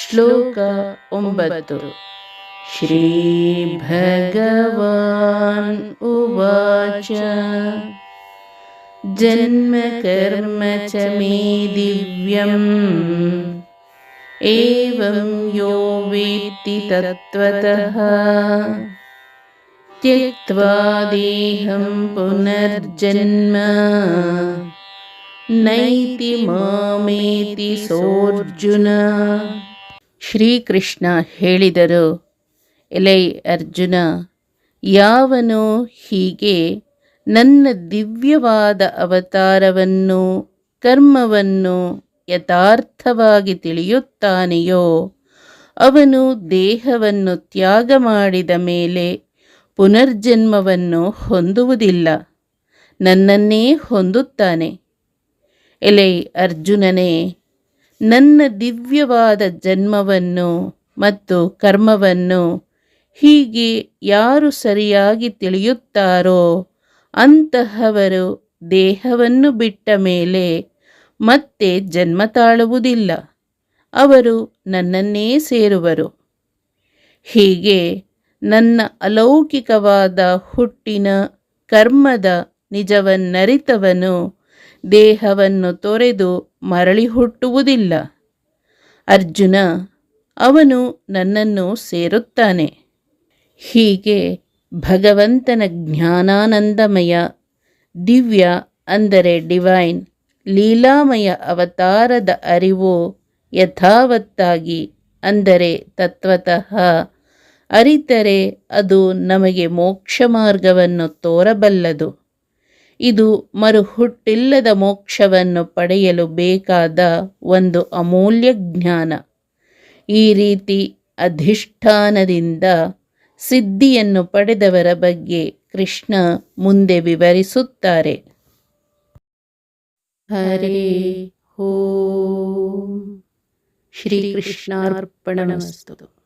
श्लोक उम्बदतु श्रीभगवान् उवाच जन्मकर्म च मे दिव्यम् एवं यो वेत्ति तत्त्वतः त्यक्त्वा देहं पुनर्जन्म नैति मामेति सोऽर्जुन ಶ್ರೀಕೃಷ್ಣ ಹೇಳಿದರು, ಎಲೈ ಅರ್ಜುನ, ಯಾವನು ಹೀಗೆ ನನ್ನ ದಿವ್ಯವಾದ ಅವತಾರವನ್ನು, ಕರ್ಮವನ್ನು ಯಥಾರ್ಥವಾಗಿ ತಿಳಿಯುತ್ತಾನೆಯೋ, ಅವನು ದೇಹವನ್ನು ತ್ಯಾಗ ಮಾಡಿದ ಮೇಲೆ ಪುನರ್ಜನ್ಮವನ್ನು ಹೊಂದುವುದಿಲ್ಲ, ನನ್ನನ್ನೇ ಹೊಂದುತ್ತಾನೆ. ಎಲೈ ಅರ್ಜುನನೇ ನನ್ನ ದಿವ್ಯವಾದ ಜನ್ಮವನ್ನು ಮತ್ತು ಕರ್ಮವನ್ನು ಹೀಗೆ ಯಾರು ಸರಿಯಾಗಿ ತಿಳಿಯುತ್ತಾರೋ ಅಂತಹವರು ದೇಹವನ್ನು ಬಿಟ್ಟ ಮೇಲೆ ಮತ್ತೆ ಜನ್ಮ ತಾಳುವುದಿಲ್ಲ. ಅವರು ನನ್ನನ್ನೇ ಸೇರುವರು. ಹೀಗೆ ನನ್ನ ಅಲೌಕಿಕವಾದ ಹುಟ್ಟಿನ ಕರ್ಮದ ನಿಜವನ್ನರಿತವನು ದೇಹವನ್ನು ತೊರೆದು ಮರಳಿ ಹುಟ್ಟುವುದಿಲ್ಲ. ಅರ್ಜುನ, ಅವನು ನನ್ನನ್ನು ಸೇರುತ್ತಾನೆ. ಹೀಗೆ ಭಗವಂತನ ಜ್ಞಾನಾನಂದಮಯ ದಿವ್ಯ ಅಂದರೆ ಡಿವೈನ್ ಲೀಲಾಮಯ ಅವತಾರದ ಅರಿವು ಯಥಾವತ್ತಾಗಿ ಅಂದರೆ ತತ್ವತಃ ಅರಿತರೆ ಅದು ನಮಗೆ ಮೋಕ್ಷ ಮಾರ್ಗವನ್ನು ತೋರಬಲ್ಲದು. ಇದು ಮರುಹುಟ್ಟಿಲ್ಲದ ಮೋಕ್ಷವನ್ನು ಪಡೆಯಲು ಬೇಕಾದ ಒಂದು ಅಮೂಲ್ಯ ಜ್ಞಾನ. ಈ ರೀತಿ ಅಧಿಷ್ಠಾನದಿಂದ ಸಿದ್ಧಿಯನ್ನು ಪಡೆದವರ ಬಗ್ಗೆ ಕೃಷ್ಣ ಮುಂದೆ ವಿವರಿಸುತ್ತಾರೆ. ಹರೇ ಹೋ ಶ್ರೀಕೃಷ್ಣಾರ್ಪಣಮಸ್ತು